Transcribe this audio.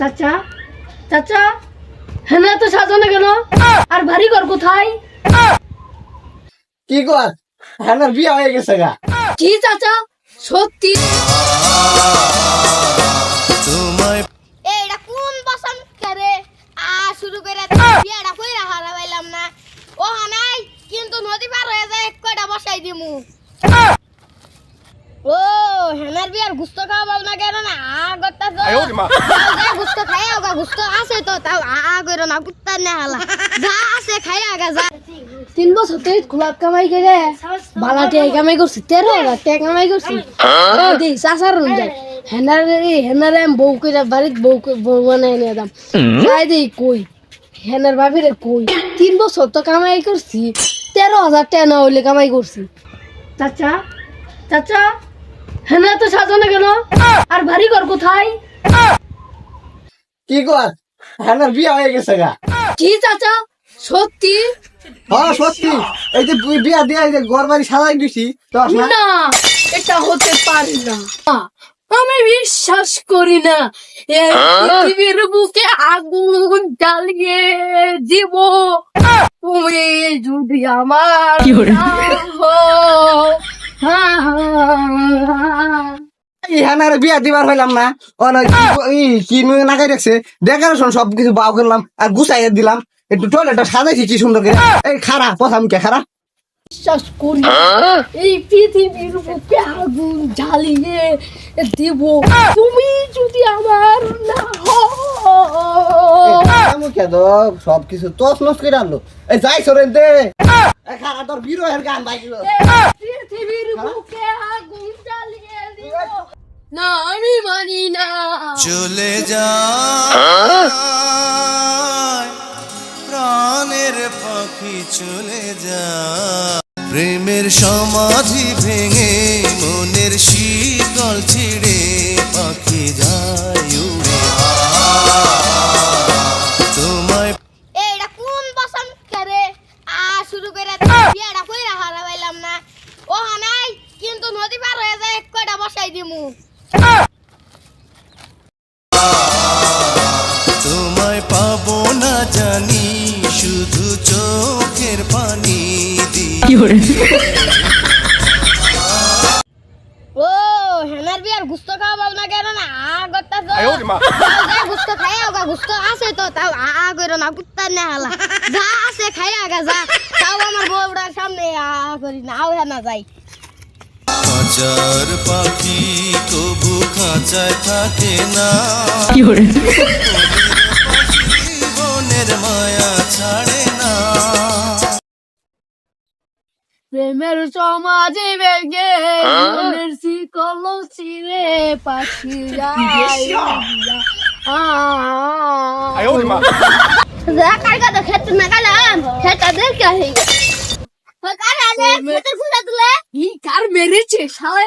চাচা চাচা হ্যাঁ তো সাজানো কেন আর ভারী ঘর কোথায়? কি কর? হ্যাঁ বিয়ে হয়ে গেছে গা। কি চাচা? সত্যি? এইটা কোন করে? আ শুরু করে বিয়েটা কইরা হারা পাইলাম না। ও নাই কিন্তু নদী পার হয়ে যায় এক কয়টা বসাই দিমু? ও হেনার বিয়ার গুস্ত খাওয়া পাব না কেন না আ গত্তা তো গুস্ত খাই আগা গুস্ত আছে তো তাও আ কইরো না কুত্তা নে হালা। যা আছে খাই আগা যা তিন বছর তো খোলাপ কামাই করে বালা টিয়া কামাই করছি তেরো হাজার টিয়া কামাই করছি দি চাচার যায় হেনার হেনার আমি বউ করে বাড়িতে বউ বউ বানাই নিয়ে দাম। যাই দেই কই। হেনার বাপের কই তিন বছর তো কামাই করছি তেরো হাজার টাকা না হইলে কামাই করছি চাচা চাচা। হেনা তো সাজানো কেন আর ভারী ঘর কোথায়? কি কর? হ্যাঁ বিয়ে হয়ে গেছে গা। কি চাচা? সত্যি? হ্যাঁ সত্যি। এই যে বিয়া দিয়ে এই যে ঘর বাড়ি সাজাই দিছি না? এটা হতে পারে না। আমি বিশ্বাস করি না। এই পৃথিবীর বুকে আগুন জ্বালিয়ে দিব। তুমি যদি আমার হ্যাঁ। হ্যাঁ বিয়া দিবার হইলাম না। কি ক- কি নাগাই রাখছে দেখার শোন সব কিছু বাউ করলাম আর গুছাইয়া দিলাম। একটু টয়লেটটা সাজাইছি কি সুন্দর করে। এই খারা কথা মুখে খারা বিশ্বাস করি এই পৃথিবীর বুকে আগুন জ্বালিয়ে দিব। তুমি যদি আমার না সব কিছু তস নস করে আনলো। এই যাই সরেন দে। খারা তোর বিরোহের গান বাইছিল পৃথিবীর বুকে আগুন জ্বালিয়ে দিব। না আমি মানি না চলে যা প্রাণের পাখি চলে যা প্রেমের সমাধি ভেঙে মনের শীতল ছিড়ে পাখি যায় উড়ে। তোমায় এইটা কোন বসন করে? আ শুরু করে বিয়েটা কইরা না। ও নাই কিন্তু নদী পার হয়ে যায় এক কয়টা বসাই দিমু? তোমায় পাবো না জানি শুধু চোখের পানি দিয়ে। ও হেনার বিয়ার গুস্ত খাওয়া পাব না কেন না? আ গত্তা তো। যা গুস্ত খাই আগা গুস্ত আছে তো তাও আ না কুত্তা নে হালা। যা আছে খাই আগা যা। তাও আমার বউটার সামনে আ করি না আও হেনা যাই। খাঁচার পাখি তবু খাঁচায় থাকে না। জীবনের মায়া ছাড়ে না। প্রেমের সমাজে বেগে মনের শিকল ছিঁড়ে পাখি যা কারগা তো খেত না কালাম খেতা দেখ কার মেরেছে? সালা